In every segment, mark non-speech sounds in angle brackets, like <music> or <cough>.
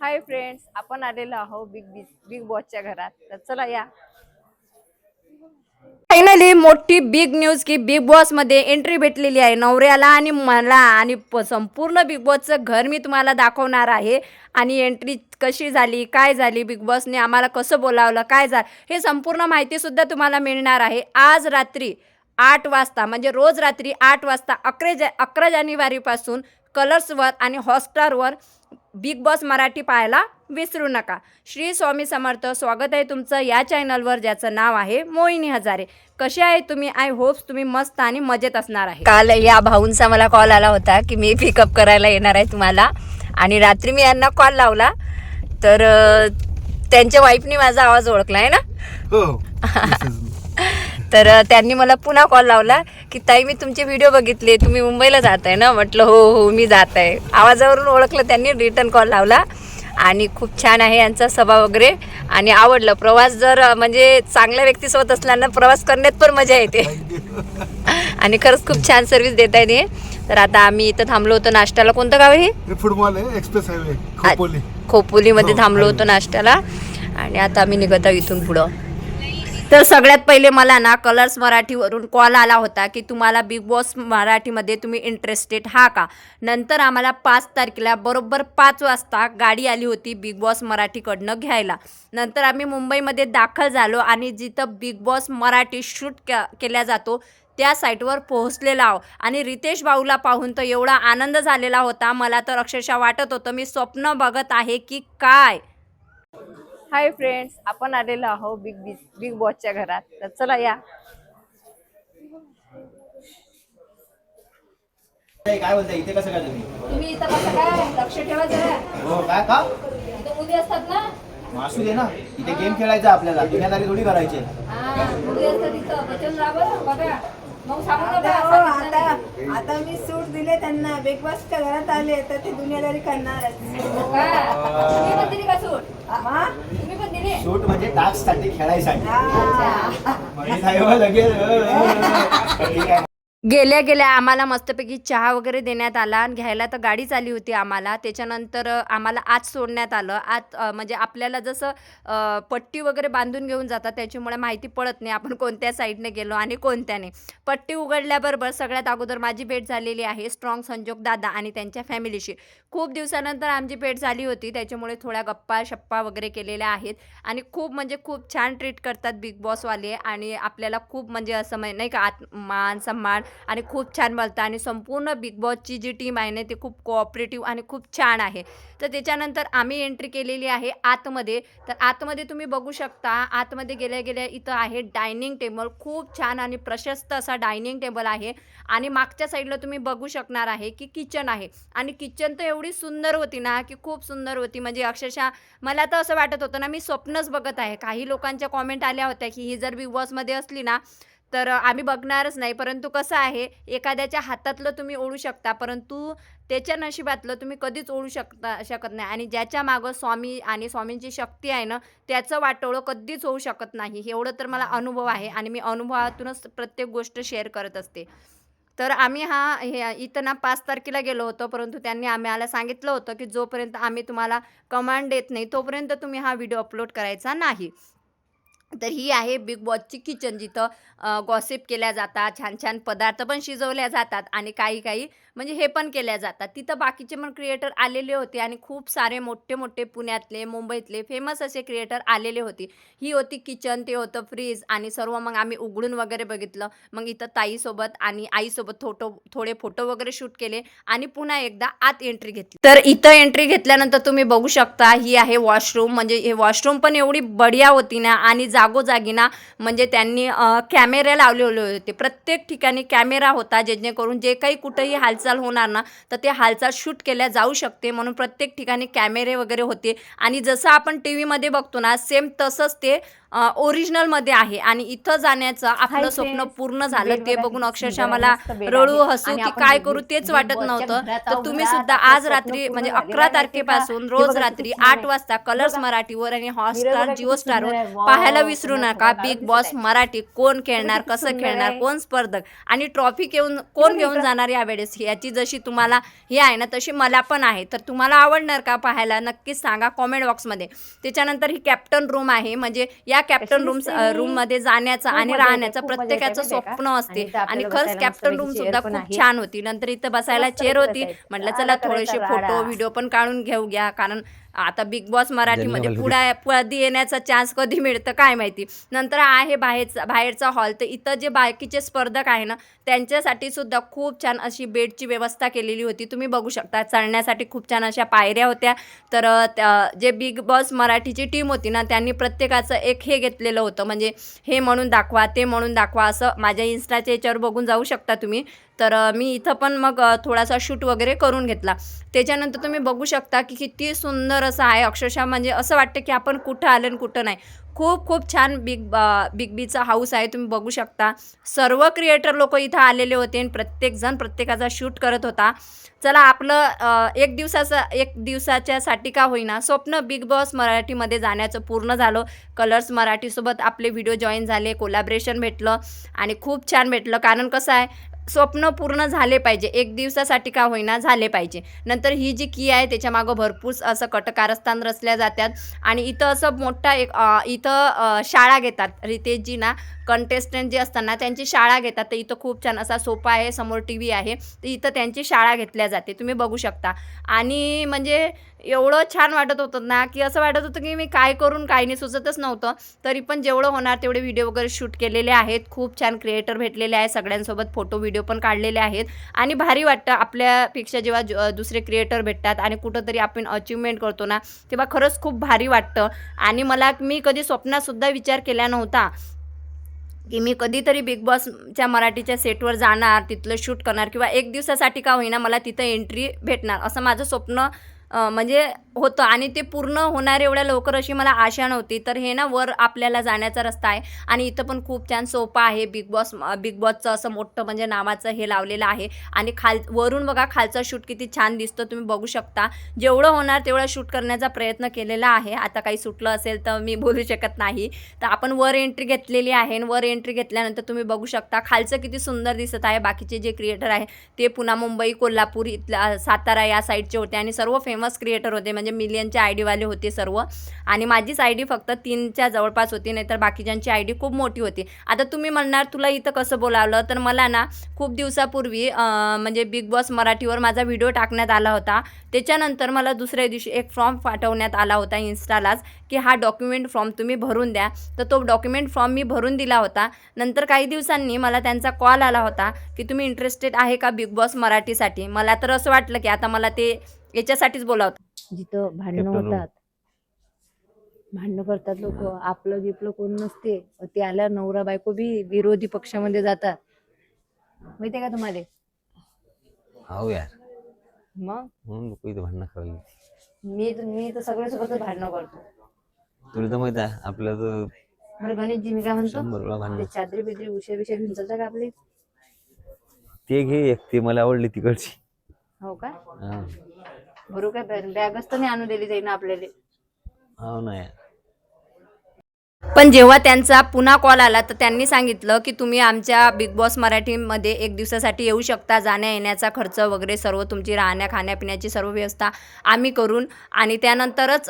Hi friends आपण आलेलो आहोत बिग बिग बिग बॉसच्या घरात. तर चला या. फायनली मोठी बिग न्यूज की बिग बॉसमध्ये एंट्री भेटलेली आहे नवऱ्याला आणि मला आणि प- संपूर्ण बिग बॉसचं घर मी तुम्हाला दाखवणार आहे. आणि एंट्री कशी झाली काय झाली बिग बॉसने आम्हाला कसं बोलावलं काय झालं हे संपूर्ण माहितीसुद्धा तुम्हाला मिळणार आहे. आज रात्री आठ वाजता म्हणजे रोज रात्री आठ वाजता अकरा जा अकरा जानेवारीपासून कलर्सवर आणि हॉटस्टारवर बिग बॉस मराठी पाहायला विसरू नका. श्री स्वामी समर्थ स्वागत आहे तुमचं या चॅनलवर ज्याचं नाव आहे मोहिनी हजारे. कसे आहे तुम्ही? आय होप्स तुम्ही मस्त आणि मजेत असणार आहे. काल या भाऊंचा मला कॉल आला होता की मी पिकअप करायला येणार आहे तुम्हाला. आणि रात्री मी यांना कॉल लावला. तर त्यांच्या वाईफनी माझा आवाज ओळखला आहे ना? हो. <laughs> तर त्यांनी मला पुन्हा कॉल लावला. की ताई मी तुमचे व्हिडिओ बघितले तुम्ही मुंबईला जात आहे ना? म्हटलं हो हो मी जात आहे आवाजावरून ओळखलं त्यांनी रिटर्न कॉल लावला. आणि खूप छान आहे यांचा स्वभाव वगैरे. आणि आवडलं. प्रवास जर म्हणजे चांगल्या व्यक्तीसोबत असल्यानं प्रवास करण्यात पण मजा येते. <laughs> आणि खरंच खूप छान सर्व्हिस देत आहे ते. तर आता आम्ही इथं थांबलो होतो नाश्त्याला. कोणतं गाव आहे हे? Food mall express highway Khopoli. खोपोलीमध्ये हो, थांबलो. होतो नाश्त्याला. आणि आता आम्ही निघत आहोत इथून पुढं. तर सगळ्यात पहिले मला ना कलर्स मराठीवरून कॉल आला होता की तुम्हाला बिग बॉस मराठीमध्ये तुम्ही इंटरेस्टेड हा का? नंतर आम्हाला पाच तारखेला बरोबर पाच वाजता गाडी आली होती बिग बॉस मराठीकडनं घ्यायला. नंतर आम्ही मुंबईमध्ये दाखल झालो आणि जिथं बिग बॉस मराठी शूट केला जातो त्या साईटवर पोहोचलेला आहो. आणि रितेश भाऊला पाहून तर एवढा आनंद झालेला होता. मला तर अक्षरशः वाटत होतं मी स्वप्न बघत आहे की काय? हाय फ्रेंड्स आपण आलेलो आहोत बिग बिग बिग बॉसच्या घरात. तर चला या. काय बोलताय? इथे कसं काय तुम्ही? तुम्ही इथं कसं काय? लक्ष ठेवा जरा. हो काय का? इथं मुली असतात ना? मग असू दे ना. इथे गेम खेळायचा आपल्याला. दुनियादारी थोडी करायची. हा मुली असतात इथं. बचन राहावं बघा. मग सांगू आता हो, आता आता मी सूट दिले त्यांना. बिग बॉसच्या घरात आले तर ते दुनियादारी करणार तुम्ही का सूट? हा शूट म्हणजे टास्कसाठी खेळायसाठी हा. हो, लगेच. <laughs> ठीक आहे गेल्या गेल्या आम्हाला मस्तपैकी चहा वगैरे देण्यात आला आणि घ्यायला तर गाडीच आली होती आम्हाला. त्याच्यानंतर आम्हाला आत सोडण्यात आलं. आत म्हणजे आपल्याला जसं पट्टी वगैरे बांधून घेऊन जातात त्याच्यामुळे माहिती पडत नाही आपण कोणत्या साईडने गेलो आणि कोणत्याने. पट्टी उघडल्याबरोबर सगळ्यात अगोदर माझी भेट झालेली आहे स्ट्रॉंग संजोग दादा आणि त्यांच्या फॅमिलीशी. खूप दिवसानंतर आमची भेट झाली होती त्याच्यामुळे थोड्या गप्पा शप्पा वगैरे केलेल्या आहेत आणि खूप म्हणजे खूप छान ट्रीट करतात बिग बॉसवाले आणि आपल्याला खूप म्हणजे असं नाही का आत मान सन्मान आणि खूप छान बोलतं. आणि संपूर्ण बिग बॉसची जी टीम आहे ना ती खूप कोऑपरेटिव्ह आणि खूप छान आहे. तर त्याच्यानंतर आम्ही एंट्री केलेली आहे आतमध्ये. तर आतमध्ये तुम्ही बघू शकता आतमध्ये गेल्या गेल्या इथं आहे डायनिंग टेबल खूप छान आणि प्रशस्त असा डायनिंग टेबल आहे. आणि मागच्या साईडला तुम्ही बघू शकणार आहे की किचन आहे. आणि किचन तर एवढी सुंदर होती ना की खूप सुंदर होती. म्हणजे अक्षरशः मला तर असं वाटत होतं ना मी स्वप्नच बघत आहे. काही लोकांच्या कॉमेंट आल्या होत्या की ही जर बिग बॉसमध्ये असली ना तर आम्ही बघणारच नाही परंतु कसं आहे एखाद्याच्या हातातलं तुम्ही ओढू शकता परंतु त्याच्या नशिबातलं तुम्ही कधीच ओढू शकता शकत नाही. आणि ज्याच्या मागं स्वामी आणि स्वामींची शक्ती आहे ना त्याचं वाटोळं कधीच होऊ शकत नाही. एवढं तर मला अनुभव आहे आणि मी अनुभवातूनच प्रत्येक गोष्ट शेअर करत असते. तर आम्ही हा हे इथं ना पाच तारखेला गेलो होतो परंतु त्यांनी आम्हाला सांगितलं होतं की जोपर्यंत आम्ही तुम्हाला कमांड देत नाही तोपर्यंत तुम्ही हा व्हिडिओ अपलोड करायचा नाही. तर ही आहे बिग बॉसची किचन जिथं गॉसिप केल्या जातात छान छान पदार्थ पण शिजवल्या जातात आणि काही काही म्हणजे हे पण केल्या जातात. तिथं बाकीचे पण क्रिएटर आलेले होते आणि खूप सारे मोठे मोठे पुण्यातले मुंबईतले फेमस असे क्रिएटर आलेले होते. ही होती किचन ते होतं फ्रीज आणि सर्व मग आम्ही उघडून वगैरे बघितलं. मग इथं ताईसोबत आणि आईसोबत फोटो थोडे फोटो वगैरे शूट केले आणि पुन्हा एकदा आत एंट्री घेतली. तर इथं एंट्री घेतल्यानंतर तुम्ही बघू शकता ही आहे वॉशरूम म्हणजे हे वॉशरूम पण एवढी बढिया होती ना आणि जागोजागी ना म्हणजे त्यांनी कॅमेरे लावलेले होते. प्रत्येक ठिकाणी कॅमेरा होता जेणेकरून जे काही कुठंही हालचाल होणार ना तर ते हालचाल शूट केल्या जाऊ शकते म्हणून प्रत्येक ठिकाणी कॅमेरे वगैरे होते. आणि जसं आपण टी व्हीमध्ये बघतो ना सेम तसंच ते ओरिजिनलमध्ये आहे आणि इथं जाण्याचं आपलं स्वप्न. पूर्ण झालं ते बघून. अक्षरशः मला आहे. हसू की काय बिग- करू तेच बिग वाटत नव्हतं तर. तुम्ही सुद्धा आज रात्री म्हणजे अकरा. तारखेपासून रोज रात्री आठ. वाजता कलर्स. मराठीवर आणि हॉटस्टार जिओ. स्टारवर पाहायला विसरू नका बिग बॉस. मराठी कोण खेळणार कसं खेळणार. कोण स्पर्धक आणि ट्रॉफी घेऊन कोण घेऊन जाणार यावेळेस याची जशी तुम्हाला हे आहे ना तशी मला पण आहे तर तुम्हाला आवडणार का पाहायला नक्कीच सांगा कॉमेंट बॉक्समध्ये त्याच्यानंतर ही कॅप्टन रूम आहे म्हणजे या कॅप्टन रूम. रूममध्ये जाण्याचं आणि राहण्याचं प्रत्येकाचं? स्वप्न असते आणि खरंच कॅप्टन मस्तपैकी रूम सुद्धा खूप. छान होती नंतर इथं बसायला चेअर होती. म्हटलं चला थोडेसे. फोटो व्हिडिओ पण काढून घेऊ घ्या कारण आता बिग बॉस मराठीमध्ये पुढे कधी येण्याचा चान्स कधी मिळतं काय माहिती? नंतर आहे बाहेरचा बाहेरचा हॉल तर इथं जे बाकीचे स्पर्धक आहे ना त्यांच्यासाठी सुद्धा खूप छान अशी बेडची व्यवस्था केलेली होती. तुम्ही बघू शकता चढण्यासाठी खूप छान अशा पायऱ्या होत्या. तर जे बिग बॉस मराठीची टीम होती ना त्यांनी प्रत्येकाचं एक हे घेतलेलं होतं. म्हणजे हे म्हणून दाखवा ते म्हणून दाखवा असं माझ्या इन्स्टाच्या याच्यावर बघून जाऊ शकता तुम्ही. तर मी इथं पण मग थोडासा शूट वगैरे करून घेतला. त्याच्यानंतर तुम्ही बघू शकता की किती सुंदर असं आहे. अक्षरशः म्हणजे असं वाटतं की आपण कुठं आलं आणि कुठं नाही. खूप खूप छान बिग बिग बीचा हाऊस आहे. तुम्ही बघू शकता. सर्व क्रिएटर लोक इथं आलेले होते आणि प्रत्येकजण प्रत्येकाचा शूट करत होता. चला आपलं एक दिवसाचं एक दिवसाच्यासाठी का होईना स्वप्न बिग बॉस मराठीमध्ये जाण्याचं पूर्ण झालं. कलर्स मराठीसोबत आपले व्हिडिओ जॉईन झाले. कोलॅबरेशन भेटलं आणि खूप छान भेटलं. कारण कसं आहे स्वप्न पूर्ण झाले पाहिजे. एक दिवसासाठी का होईना झाले पाहिजे. नंतर ही जी की आहे त्याच्यामागं भरपूर असं कटकारस्थान रचल्या जातात आणि इथं असं मोठा एक इथं शाळा घेतात. रितेशजी ना कंटेस्टंट जे असताना त्यांची शाळा घेतात. तर इथं खूप छान असा सोफा आहे समोर टी व्ही आहे. तर इथं त्यांची शाळा घेतल्या जाते. तुम्ही बघू शकता. आणि म्हणजे एवढं छान वाटत होतं ना की असं वाटत होतं की मी काय करून काय नाही सुचतच नव्हतं. तरी पण जेवढं होणार तेवढे व्हिडिओ वगैरे शूट केलेले आहेत. खूप छान क्रिएटर भेटलेले आहे सगळ्यांसोबत फोटो व्हिडिओ पण काढलेले आहेत. आणि भारी वाटतं आपल्यापेक्षा जेव्हा ज- दुसरे क्रिएटर भेटतात आणि कुठंतरी आपण अचिव्हमेंट करतो ना तेव्हा खरंच खूप भारी वाटतं. आणि मला मी कधी स्वप्नातसुद्धा विचार केला नव्हता की मी कधीतरी बिग बॉसच्या मराठीच्या सेटवर जाणार तिथलं शूट करणार किंवा एक दिवसासाठी का होईना मला तिथं एंट्री भेटणार असं माझं स्वप्न म्हणजे होतं. आणि ते पूर्ण होणार एवढ्या लवकर अशी मला आशा नव्हती. तर हे ना वर आपल्याला जाण्याचा रस्ता आहे. आणि इथं पण खूप छान सोपा आहे. बिग बॉस बिग बॉसचं असं मोठं म्हणजे नावाचं हे लावलेलं आहे. आणि खाल वरून बघा खालचा शूट किती छान दिसतो. तुम्ही बघू शकता. जेवढं होणार तेवढं शूट करण्याचा प्रयत्न केलेला आहे. आता काही सुटलं असेल तर मी बोलू शकत नाही. तर आपण वर एंट्री घेतलेली आहे. आणि वर एंट्री घेतल्यानंतर तुम्ही बघू शकता खालचं किती सुंदर दिसत आहे. बाकीचे जे क्रिएटर आहे ते पुन्हा मुंबई कोल्हापूर इथला सातारा या साईडचे होते. आणि सर्व फेमस क्रिएटर होते म्हणजे मिलियनचे आय डीवाले होते सर्व. आणि माझीच आय डी फक्त तीनच्या जवळपास होती नाहीतर बाकीच्यांची आय डी खूप मोठी होती. आता तुम्ही म्हणणार तुला इथं कसं बोलावलं? तर मला ना खूप दिवसापूर्वी म्हणजे बिग बॉस मराठीवर माझा व्हिडिओ टाकण्यात आला होता. त्याच्यानंतर मला दुसऱ्या दिवशी एक फॉर्म पाठवण्यात आला होता इन्स्टालाच की हा डॉक्युमेंट फॉर्म तुम्ही भरून द्या. तर तो डॉक्युमेंट फॉर्म मी भरून दिला होता. नंतर काही दिवसांनी मला त्यांचा कॉल आला होता की तुम्ही इंटरेस्टेड आहे का बिग बॉस मराठीसाठी? मला तर असं वाटलं की आता मला ते याच्यासाठीच बोलावतं जिथं भांडणं. होतात. भांडणं करतात लोक. आपलं गिपलं कोण नसते. ते आल्या नवरा बायको बी विरोधी पक्षामध्ये जातात. माहितीये का तुम्हाला? हो यार. मग? म्हणून लोक इथं भांडणं करायला मी मी तर सगळ्यासोबतच भांडणं करतो. तुला तर माहीत आहे आपलं तर बरं गणेशजी मी काय म्हणतो? शंभर वेळा ते भांडण चादरी बिदरी उशे बिशे घेऊन चालता का आपले? ते घे एक ते मला आवडली तिकडची. हो का? हा. बरोबर काय बॅगच तर नाही आणून दिली जाईल आपल्याला. हो ना यार. पण जेव्हा त्यांचा पुन्हा कॉल आला तर त्यांनी सांगितलं की तुम्ही आमच्या बिग बॉस मराठीमध्ये एक दिवसासाठी येऊ शकता. जाण्या येण्याचा खर्च वगैरे सर्व तुमची राहण्या खाण्यापिण्याची सर्व व्यवस्था आम्ही करून आणि त्यानंतरच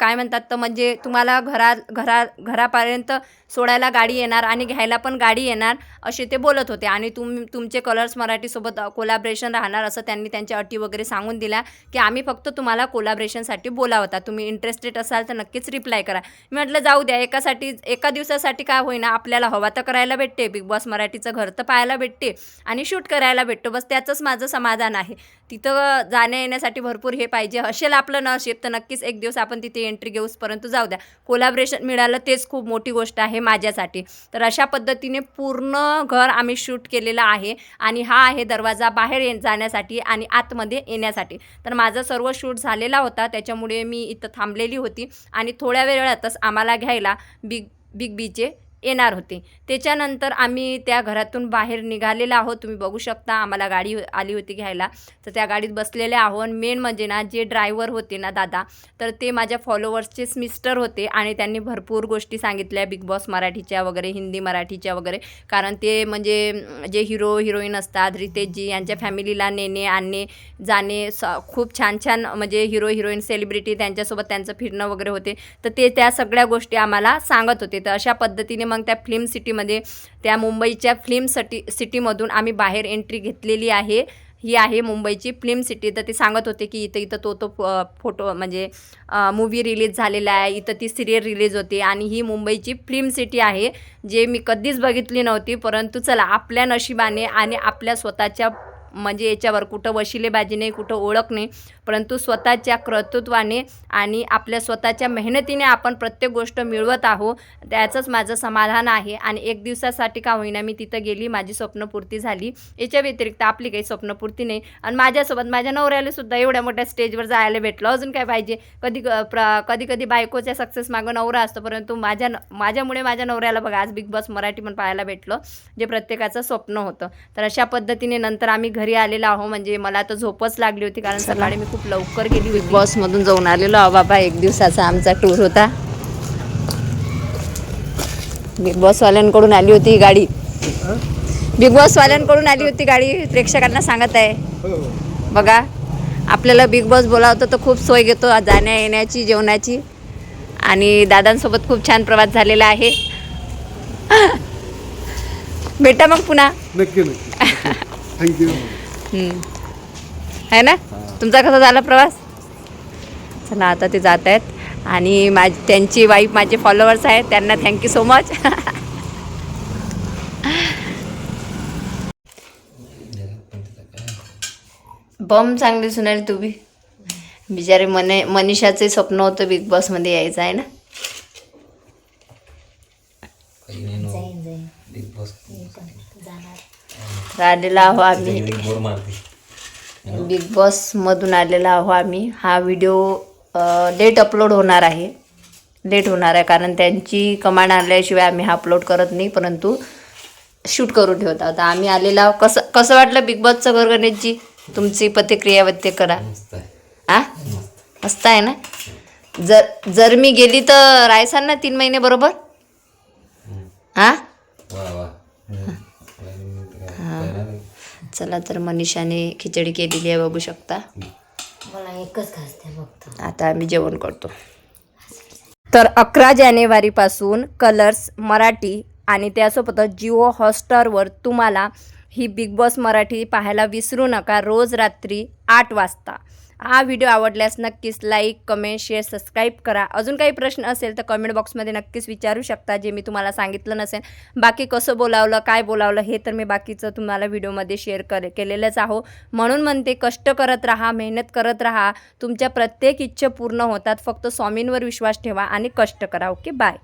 काय म्हणतात तर म्हणजे तुम्हाला घरा घरा घरापर्यंत सोडायला गाडी येणार आणि घ्यायला पण गाडी येणार असे ते बोलत होते. आणि तुम तुमचे कलर्स मराठीसोबत कोलाब्रेशन राहणार असं त्यांनी त्यांच्या अटी वगैरे सांगून दिल्या की आम्ही फक्त तुम्हाला कोलाब्रेशनसाठी बोला होता तुम्ही इंटरेस्टेड असाल तर नक्कीच रिप्लाय करा. मी म्हटलं जाऊ द्या दिवसासाठी एका दिवसासाठी काय होईना आपल्याला हवा तर करायला भेटते. बिग बॉस मराठीचं घर तर पाहायला भेटते आणि शूट करायला भेटतो. बस त्याचंच माझं समाधान आहे. तिथं जाण्या येण्यासाठी भरपूर हे पाहिजे. असेल आपलं नशीब तर नक्कीच एक दिवस आपण तिथे एंट्री घेऊस परंतु जाऊ द्या. कोलॅबरेशन मिळालं तेच खूप मोठी गोष्ट आहे माझ्यासाठी. तर अशा पद्धतीने पूर्ण घर आम्ही शूट केलेलं आहे आणि हा आहे दरवाजा बाहेर ये जाण्यासाठी आणि आतमध्ये येण्यासाठी. तर माझं सर्व शूट झालेला होता. त्याच्यामुळे मी इथं थांबलेली होती आणि थोड्या वेळातच आम्हाला घ्यायला बिग बिग बीचे येणार होते. त्याच्यानंतर आम्ही त्या घरातून बाहेर निघालेलो आहोत. तुम्ही बघू शकता आम्हाला गाडी आली होती घ्यायला. तर त्या गाडीत बसलेले आहोत. मेन म्हणजे ना जे ड्रायव्हर होते ना दादा तर ते माझ्या फॉलोवर्सचेच मिस्टर होते. आणि त्यांनी भरपूर गोष्टी सांगितल्या बिग बॉस मराठीच्या वगैरे हिंदी मराठीच्या वगैरे. कारण ते म्हणजे जे हिरो हिरोईन असतात रितेशजी यांच्या फॅमिलीला नेणे आणणे जाणे स खूप छान छान म्हणजे हिरो हिरोईन सेलिब्रिटी त्यांच्यासोबत त्यांचं फिरणं वगैरे होते. तर ते त्या सगळ्या गोष्टी आम्हाला सांगत होते. तर अशा पद्धतीने मग मग त्या फिल्म सिटीमध्ये त्या मुंबईच्या फिल्म सिटी सिटीमधून आम्ही बाहेर एंट्री घेतलेली आहे. ही आहे मुंबईची फिल्म सिटी तर ते सांगत होते की इथं इथं तो तो फोटो म्हणजे मूवी रिलीज झालेला आहे. इथं ती सिरियल रिलीज होते आणि ही मुंबईची फिल्म सिटी आहे जे मी कधीच बघितली नव्हती. परंतु चला आपल्या नशिबाने आणि आपल्या स्वतःच्या म्हणजे याच्यावर कुठं वशिलेबाजी नाही कुठं ओळख नाही परंतु स्वतःच्या कर्तृत्वाने आणि आपल्या स्वतःच्या मेहनतीने आपण प्रत्येक गोष्ट मिळवत आहोत त्याचंच माझं समाधान आहे. आणि एक दिवसासाठी का होईना मी तिथं गेली माझी स्वप्नपूर्ती झाली. याच्या व्यतिरिक्त आपली काही स्वप्नपूर्ती नाही. आणि माझ्यासोबत माझ्या नवऱ्याला सुद्धा एवढ्या मोठ्या स्टेजवर जायला भेटलं. अजून काय पाहिजे? कधी क- प्र कधी कधी बायकोच्या सक्सेस मागं नवरा असतो परंतु माझ्या न- माझ्यामुळे माझ्या नवऱ्याला बघा आज बिग बॉस मराठी पण पाहायला भेटलं जे प्रत्येकाचं स्वप्न होतं. तर अशा पद्धतीने नंतर आम्ही घरी आलेलो आहो म्हणजे मला तर झोपच लागली होती कारण सकाळी मी खूप लवकर गेली होती. बॉसमधून जाऊन आलेलो आहो बाबा एक दिवसाचा आमचा टूर होता. बिग बॉसवाल्यांकडून आली होती ही गाडी. बिग बॉसवाल्यांकडून आली होती गाडी प्रेक्षकांना सांगत आहे. बघा आपल्याला बिग बॉस बोलावतं तर खूप सोय घेतो जाण्या येण्याची जेवणाची. आणि दादांसोबत खूप छान प्रवास झालेला आहे. <laughs> भेटा मग पुन्हा. नक्की नक्की. <laughs> थँक्यू. आहे ना? तुमचा कसा झाला प्रवास? चला आता ते जात आहेत आणि माझ त्यांची वाईफ माझे फॉलोअर्स आहेत. त्यांना थँक्यू सो मच बम चांगली सुनाली तुम्ही बिचारे मने मनीषाचे स्वप्न होतं बिग बॉसमध्ये यायचं आहे ना? तर आलेला आहो आम्ही. बिग बॉसमधून आलेला आहो आम्ही. हा व्हिडिओ लेट अपलोड होणार आहे. लेट होणार आहे कारण त्यांची कमांड आल्याशिवाय आम्ही हा अपलोड करत नाही परंतु शूट करून ठेवत आहोत. आम्ही आलेला कसं कसं वाटलं बिग बॉसचं घर गणेशजी? तुमची प्रतिक्रिया व्यक्त करा. आ? मस्त. आहे ना? जर जर मी गेली तर राहायसान ना तीन महिने बरोबर? हा. चला तर मनीषाने खिचडी केलेली आहे बघू शकता. मला एकच खासते फक्त. आता आम्ही जेवण करतो. तर अकरा जानेवारीपासून कलर्स मराठी आणि त्यासोबतच जिओ हॉटस्टारवर तुम्हाला ही बिग बॉस मराठी पाहायला विसरू नका रोज रात्री आठ वाजता. हा व्हिडिओ आवडल्यास नक्कीच लाईक कमेंट शेअर सबस्क्राईब करा. अजून काही प्रश्न असेल तर कमेंट बॉक्समध्ये नक्कीच विचारू शकता जे मी तुम्हाला सांगितलं नसेल. बाकी कसं बोलावलं काय बोलावलं हे तर मी बाकीचं तुम्हाला व्हिडिओमध्ये शेअर करे केलेलंच आहो. म्हणून म्हणते कष्ट करत राहा मेहनत करत राहा. तुमच्या प्रत्येक इच्छा पूर्ण होतात. फक्त स्वामींवर विश्वास ठेवा आणि कष्ट करा. Okay bye